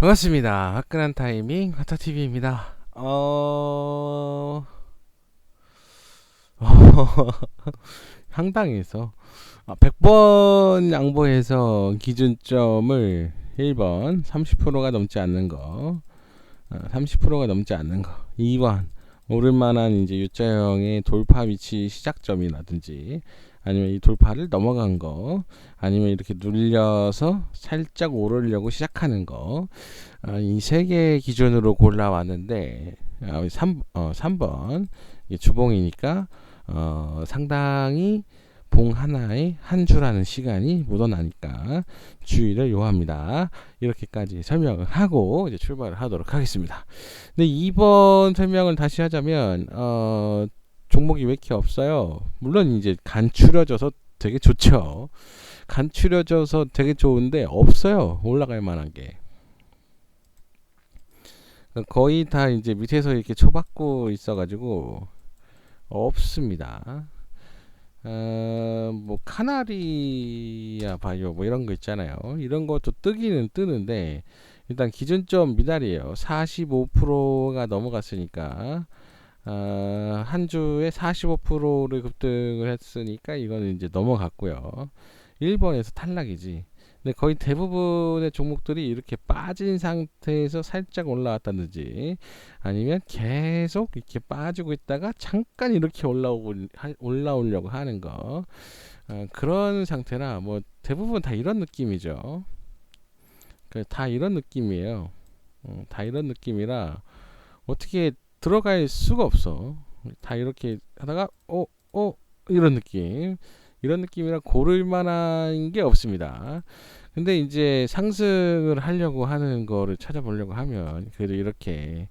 반갑습니다. 화끈한 타이밍 하타TV입니다. 어... 향당에서 아, 100번 양보해서 기준점을 1번 30%가 넘지 않는 거, 어, 30%가 넘지 않는 거, 2번 오를 만한 이제 U자형의 돌파 위치 시작점이라든지 아니면 이 돌파를 넘어간 거 아니면 이렇게 눌려서 살짝 오르려고 시작하는 거이세 개 기준으로 골라왔는데 3, 어, 3번 주봉이니까 어, 상당히 봉 하나에 한 주라는 시간이 묻어나니까 주의를 요합니다. 이렇게까지 설명을 하고 이제 출발을 하도록 하겠습니다. 근데 2번 설명을 다시 하자면 어, 종목이 왜 이렇게 없어요? 물론 이제 간추려져서 되게 좋죠. 간추려져서 되게 좋은데 없어요. 올라갈 만한 게. 거의 다 이제 밑에서 이렇게 초받고 있어가지고 없습니다. 어, 뭐 카나리아 바이오 뭐 이런 거 있잖아요. 이런 것도 뜨기는 뜨는데 일단 기준점 미달이에요. 45%가 넘어갔으니까 어, 한 주에 45%를 급등을 했으니까 이거는 이제 넘어갔고요. 1번에서 탈락이지. 근데 거의 대부분의 종목들이 이렇게 빠진 상태에서 살짝 올라왔다든지 아니면 계속 이렇게 빠지고 있다가 잠깐 이렇게 올라오고 올라오려고 하는 거 어, 그런 상태라 뭐 대부분 다 이런 느낌이죠. 그다 이런 느낌이에요. 어, 다 이런 느낌이라 어떻게 들어갈 수가 없어. 다 이렇게 하다가 어, 어 이런 느낌. 이런 느낌이라 고를 만한 게 없습니다. 근데 이제 상승을 하려고 하는 거를 찾아보려고 하면 그래도 이렇게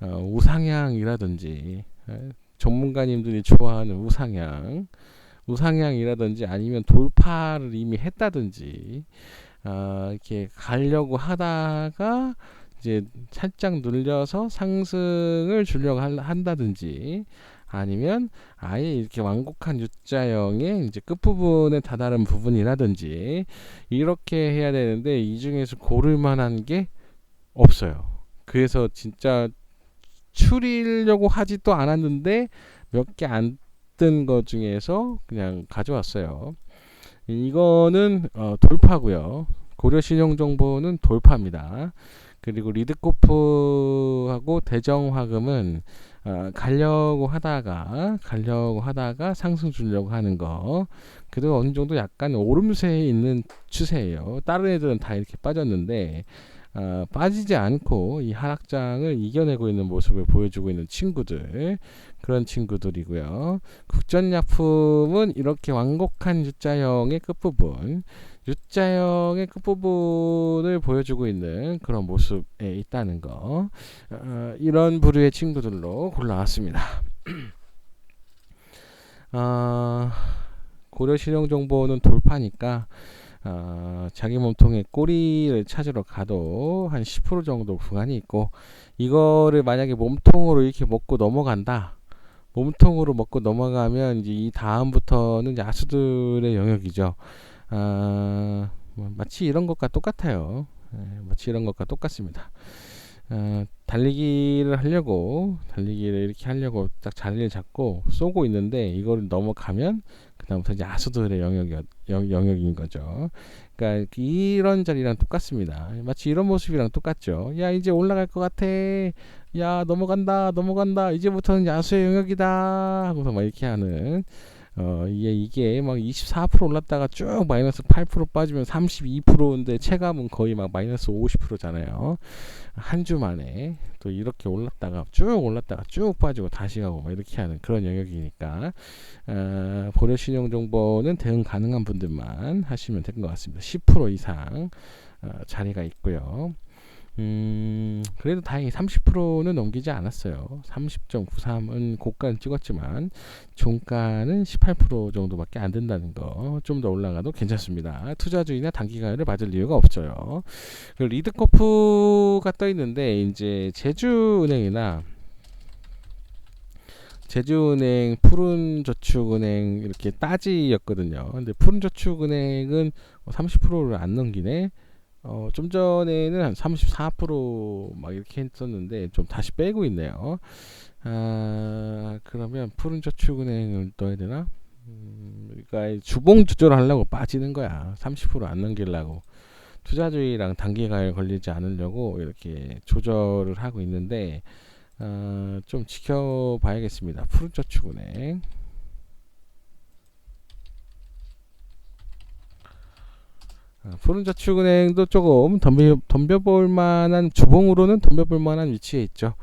어, 우상향이라든지 에, 전문가님들이 좋아하는 우상향 우상향이라든지 아니면 돌파를 이미 했다든지 어, 이렇게 가려고 하다가 이제 살짝 눌려서 상승을 주려고 한다든지 아니면 아예 이렇게 완곡한 U자형의 이제 끝부분에 다다른 부분이라든지 이렇게 해야 되는데 이 중에서 고를 만한 게 없어요. 그래서 진짜 추리려고 하지도 않았는데 몇 개 안 뜬 것 중에서 그냥 가져왔어요. 이거는 어, 돌파고요. 고려 신용 정보는 돌파입니다. 그리고 리드코프하고 대정화금은 어, 가려고 하다가 가려고 하다가 상승 주려고 하는 거 그래도 어느 정도 약간 오름세에 있는 추세예요. 다른 애들은 다 이렇게 빠졌는데 어, 빠지지 않고 이 하락장을 이겨내고 있는 모습을 보여주고 있는 친구들 그런 친구들이고요. 국전약품은 이렇게 완곡한 U자형의 끝부분 U자형의 끝부분을 보여주고 있는 그런 모습에 있다는 거 어, 이런 부류의 친구들로 골라왔습니다. 어, 고려 실용 정보는 돌파니까 어, 자기 몸통에 꼬리를 찾으러 가도 한 10% 정도 구간이 있고 이거를 만약에 몸통으로 이렇게 먹고 넘어간다 몸통으로 먹고 넘어가면 이제 이 다음부터는 야수들의 영역이죠. 아, 뭐 마치 이런 것과 똑같아요. 예, 마치 이런 것과 똑같습니다. 어, 달리기를 하려고 달리기를 이렇게 하려고 딱 자리를 잡고 쏘고 있는데 이걸 넘어가면 그다음부터 이제 아수들의 영역이 영, 영역인 거죠. 그러니까 이런 자리랑 똑같습니다. 마치 이런 모습이랑 똑같죠. 야 이제 올라갈 것 같아. 야 넘어간다 넘어간다 이제부터는 야수의 영역이다 하고서 막 이렇게 하는 어, 이게, 이게 막 24% 올랐다가 쭉 마이너스 8% 빠지면 32%인데 체감은 거의 막 마이너스 50%잖아요. 한 주 만에 또 이렇게 올랐다가 쭉 올랐다가 쭉 빠지고 다시 가고 막 이렇게 하는 그런 영역이니까, 어, 보려 신용 정보는 대응 가능한 분들만 하시면 될 것 같습니다. 10% 이상 어, 자리가 있고요. 음, 그래도 다행히 30%는 넘기지 않았어요. 30.93은 고가는 찍었지만 종가는 18% 정도밖에 안 된다는 거 좀 더 올라가도 괜찮습니다. 투자주의나 단기간을 받을 이유가 없어요. 리드코프가 떠 있는데 이제 제주은행이나 제주은행, 푸른저축은행 이렇게 따지였거든요. 근데 푸른저축은행은 30%를 안 넘기네. 어, 좀 전에는 한 34%막 이렇게 했었는데 좀 다시 빼고 있네요. 아, 그러면 푸른 저축은행을 떠야 되나? 음, 그러니까 주봉 조절하려고 빠지는 거야. 30%안 넘기려고. 투자주의랑 단기가에 걸리지 않으려고 이렇게 조절을 하고 있는데 어, 좀 지켜봐야겠습니다. 푸른 저축은행. 푸른저축은행도 조금 덤벼, 덤벼볼 만한 주봉으로는 덤벼볼 만한 위치에 있죠.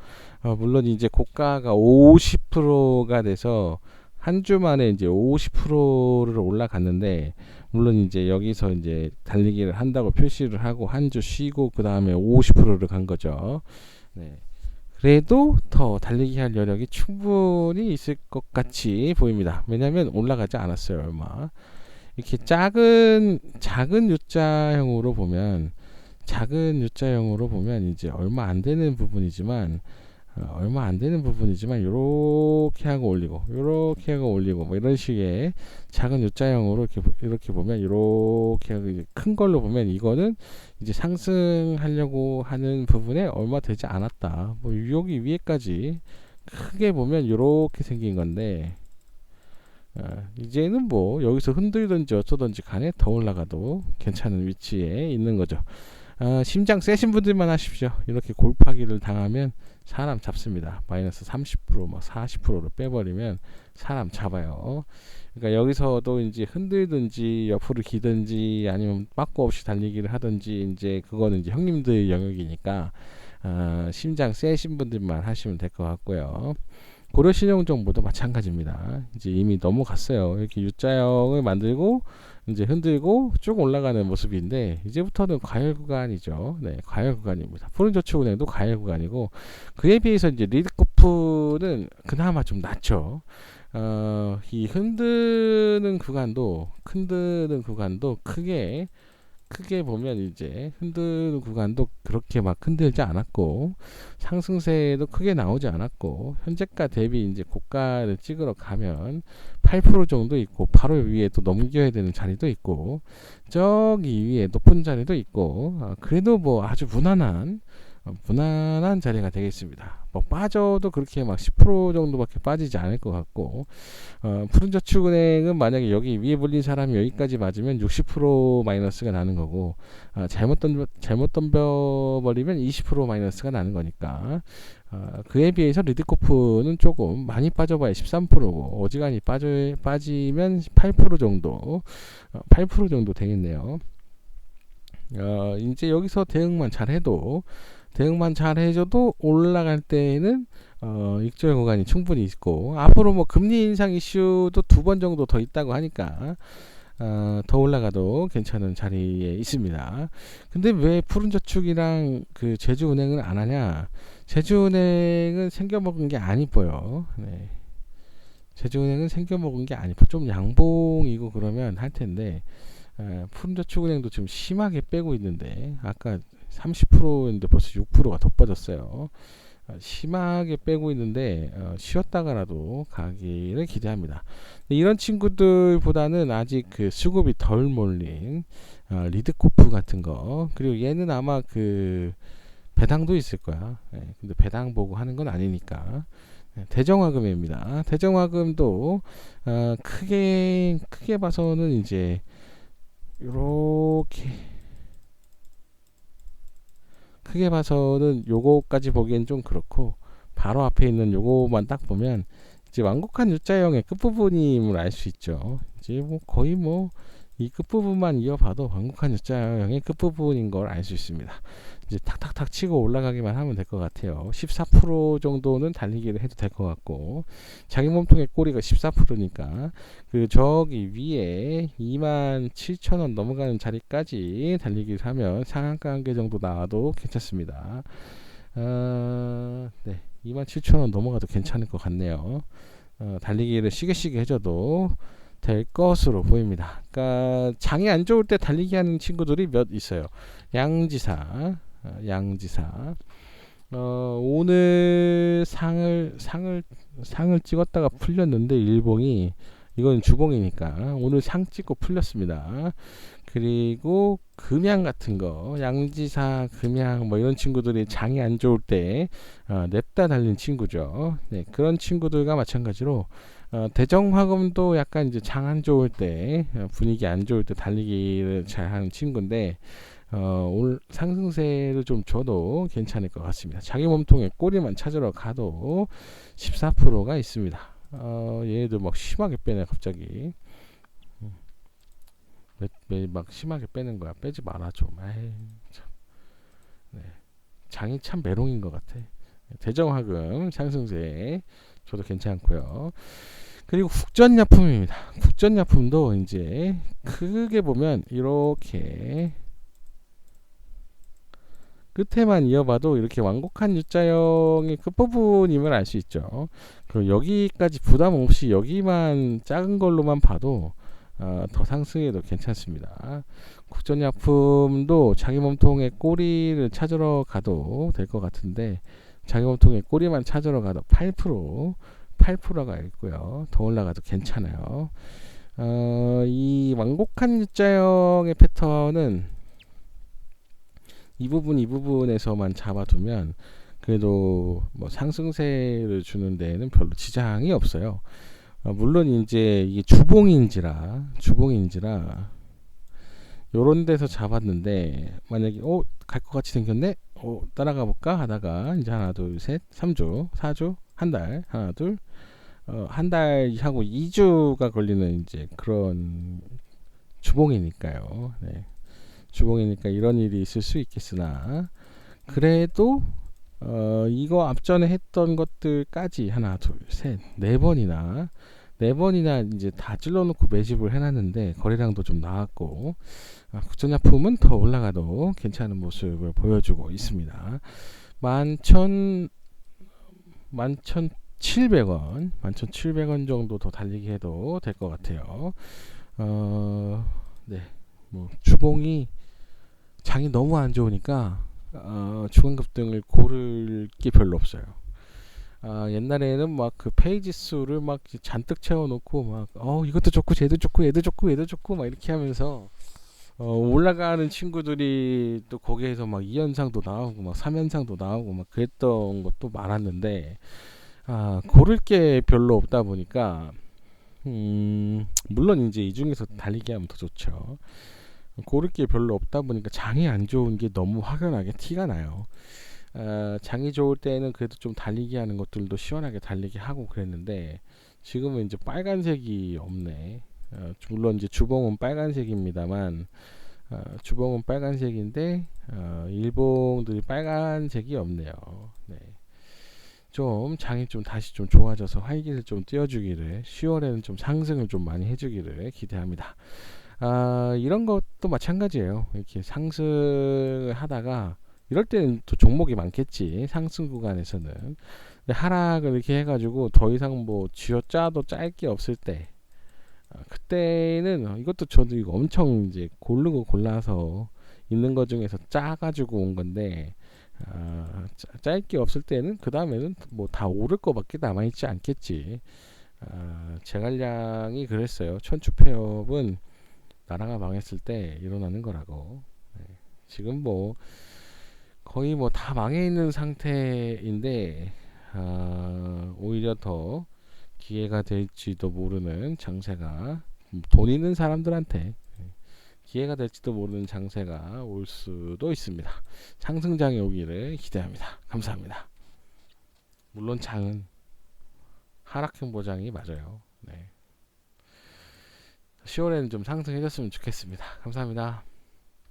어, 물론 이제 고가가 50%가 돼서 한 주 만에 이제 50%를 올라갔는데 물론 이제 여기서 이제 달리기를 한다고 표시를 하고 한 주 쉬고 그 다음에 50%를 간 거죠. 네. 그래도 더 달리기 할 여력이 충분히 있을 것 같이 보입니다. 왜냐하면 올라가지 않았어요 얼마. 이렇게 작은 작은 U자형으로 보면 작은 U자형으로 보면 이제 얼마 안 되는 부분이지만 어, 얼마 안 되는 부분이지만 요렇게 하고 올리고 요렇게 하고 올리고 뭐 이런 식의 작은 U자형으로 이렇게 이렇게 보면 요렇게 하고 큰 걸로 보면 이거는 이제 상승하려고 하는 부분에 얼마 되지 않았다. 뭐 여기 위에까지 크게 보면 요렇게 생긴 건데 어, 이제는 뭐 여기서 흔들든지 어쩌든지 간에 더 올라가도 괜찮은 위치에 있는 거죠. 어, 심장 세신 분들만 하십시오. 이렇게 골파기를 당하면 사람 잡습니다. 마이너스 30%, 뭐 40%로 빼버리면 사람 잡아요. 그러니까 여기서도 이제 흔들든지 옆으로 기든지 아니면 빠꾸 없이 달리기를 하든지 이제 그거는 이제 형님들 영역이니까 어, 심장 세신 분들만 하시면 될 것 같고요. 고려 신용정보도 마찬가지입니다. 이제 이미 넘어갔어요. 이렇게 U자형을 만들고 이제 흔들고 쭉 올라가는 모습인데 이제부터는 과열 구간이죠. 네, 과열 구간입니다. 푸른저축은행도 과열 구간이고 그에 비해서 이제 리드코프는 그나마 좀 낫죠. 어, 이 흔드는 구간도 흔드는 구간도 크게 크게 보면 이제 흔드는 구간도 그렇게 막 흔들지 않았고 상승세도 크게 나오지 않았고 현재가 대비 이제 고가를 찍으러 가면 8% 정도 있고 바로 위에 또 넘겨야 되는 자리도 있고 저기 위에 높은 자리도 있고 어, 그래도 뭐 아주 무난한 어, 무난한 자리가 되겠습니다. 뭐 빠져도 그렇게 막 10% 정도밖에 빠지지 않을 것 같고 어, 푸른 저축은행은 만약에 여기 위에 불린 사람이 여기까지 맞으면 60% 마이너스가 나는 거고 어, 잘못 던져 잘못 덤벼버리면 20% 마이너스가 나는 거니까 어, 그에 비해서 리드코프는 조금 많이 빠져봐야 13%고 어지간히 빠져 빠지면 8% 정도 어, 8% 정도 되겠네요. 어, 이제 여기서 대응만 잘해도 대응만 잘 해줘도 올라갈 때에는 어, 익절 구간이 충분히 있고 앞으로 뭐 금리 인상 이슈도 두 번 정도 더 있다고 하니까 어, 더 올라가도 괜찮은 자리에 있습니다. 근데 왜 푸른저축이랑 그 제주은행을 안 하냐? 제주은행은 생겨먹은 게 안 이뻐요. 네. 제주은행은 생겨먹은 게안 이뻐. 좀 양봉이고 그러면 할 텐데 에, 푸른저축은행도 지금 심하게 빼고 있는데 아까 30%인데 벌써 6%가 더 빠졌어요. 어, 심하게 빼고 있는데 어, 쉬었다가라도 가기를 기대합니다. 이런 친구들보다는 아직 그 수급이 덜 몰린 어, 리드코프 같은 거 그리고 얘는 아마 그 배당도 있을 거야. 네, 근데 배당 보고 하는 건 아니니까 네, 대정화금입니다. 대정화금도 어, 크게 크게 봐서는 이제 이렇게 크게 봐서는 요거까지 보기엔 좀 그렇고 바로 앞에 있는 요거만 딱 보면 이제 완곡한 U자형의 끝부분임을 알 수 있죠. 이제 뭐 거의 뭐 이 끝부분만 이어봐도 완곡한 U자형의 끝부분인 걸 알 수 있습니다. 이제 탁탁탁 치고 올라가기만 하면 될 것 같아요. 14% 정도는 달리기를 해도 될 것 같고 자기 몸통의 꼬리가 14%니까 그 저기 위에 2만 7천 원 넘어가는 자리까지 달리기를 하면 상한가 한 개 정도 나와도 괜찮습니다. 어, 네, 2만 7천 원 넘어가도 괜찮을 것 같네요. 어, 달리기를 시계시계 해줘도 될 것으로 보입니다. 그러니까 장이 안 좋을 때 달리기 하는 친구들이 몇 있어요. 양지사, 어, 양지사. 어, 오늘 상을 상을 상을 찍었다가 풀렸는데 일봉이 이건 주봉이니까 오늘 상 찍고 풀렸습니다. 그 그리고 금양 같은 거 양지사 금양 뭐 이런 친구들이 장이 안 좋을 때 어, 냅다 달린 친구죠. 네, 그런 친구들과 마찬가지로 어, 대정화금도 약간 이제 장 안 좋을 때 어, 분위기 안 좋을 때 달리기를 잘 하는 친구인데 어, 올 상승세를 좀 줘도 괜찮을 것 같습니다. 자기 몸통에 꼬리만 찾으러 가도 14%가 있습니다. 어, 얘도 막 심하게 빼네 갑자기. 매, 매, 막 심하게 빼는 거야. 빼지 말아 좀. 에이, 참. 네. 장이 참 메롱인 것 같아. 대정화금 상승세 저도 괜찮고요. 그리고 국전약품입니다. 국전약품도 이제 크게 보면 이렇게 끝에만 이어봐도 이렇게 완곡한 U자형의 끝부분임을 알 수 있죠. 그리고 여기까지 부담 없이 여기만 작은 걸로만 봐도 어, 더 상승해도 괜찮습니다. 국전약품도 자기 몸통의 꼬리를 찾으러 가도 될 것 같은데 자기 몸통의 꼬리만 찾으러 가도 8% 8%가 있고요. 더 올라가도 괜찮아요. 어, 이 완곡한 U자형의 패턴은 이 부분 이 부분에서만 잡아두면 그래도 뭐 상승세를 주는 데에는 별로 지장이 없어요. 어, 물론 이제 이게 주봉인지라 주봉인지라 요런 데서 잡았는데 만약에 어갈 것 같이 생겼네 어 따라가 볼까 하다가 이제 하나 둘셋 3주 4주 한 달 하나 둘 어, 한 달 하고 2주가 걸리는 이제 그런 주봉이니까요. 네. 주봉이니까 이런 일이 있을 수 있겠으나 그래도 어, 이거 앞전에 했던 것들까지 하나 둘셋네 번이나 네 번이나 이제 다 찔러놓고 매집을 해놨는데 거래량도 좀 나왔고 아, 국전약품은 더 올라가도 괜찮은 모습을 보여주고 있습니다. 만천 만천 700원, 11,700원 정도 더 달리기 해도 될 것 같아요. 어, 네. 뭐, 주봉이 장이 너무 안 좋으니까, 어, 중간급 등을 고를 게 별로 없어요. 아, 옛날에는 막 그 페이지 수를 막 잔뜩 채워놓고 막, 어, 이것도 좋고, 쟤도 좋고, 얘도 좋고, 얘도 좋고, 막 이렇게 하면서, 어, 올라가는 친구들이 또 거기에서 막 2연상도 나오고, 막 3연상도 나오고, 막 그랬던 것도 많았는데, 아, 고를 게 별로 없다 보니까 음, 물론 이제 이 중에서 달리기 하면 더 좋죠. 고를 게 별로 없다 보니까 장이 안 좋은 게 너무 확연하게 티가 나요. 아, 장이 좋을 때는 그래도 좀 달리기 하는 것들도 시원하게 달리기 하고 그랬는데 지금은 이제 빨간색이 없네. 어, 물론 이제 주봉은 빨간색입니다만 어, 주봉은 빨간색인데 어, 일봉들이 빨간색이 없네요. 네. 좀 장이 좀 다시 좀 좋아져서 활기를 좀 띄워주기를 10월에는 좀 상승을 좀 많이 해주기를 기대합니다. 아, 이런 것도 마찬가지예요. 이렇게 상승을 하다가 이럴 때는 또 종목이 많겠지 상승 구간에서는 근데 하락을 이렇게 해가지고 더 이상 뭐 쥐어짜도 짤 게 없을 때 아, 그때는 이것도 저도 이거 엄청 이제 고르고 골라서 있는 것 중에서 짜가지고 온 건데 아, 짧게 없을 때는 그 다음에는 뭐 다 오를 거밖에 남아 있지 않겠지. 아, 제갈량이 그랬어요. 천추 폐업은 나라가 망했을 때 일어나는 거라고. 네. 지금 뭐 거의 뭐 다 망해 있는 상태인데 아, 오히려 더 기회가 될지도 모르는 장세가 돈 있는 사람들한테 기회가 될지도 모르는 장세가 올 수도 있습니다. 상승장이 오기를 기대합니다. 감사합니다. 물론 장은 하락형 보장이 맞아요. 네. 10월에는 좀 상승해줬으면 좋겠습니다. 감사합니다.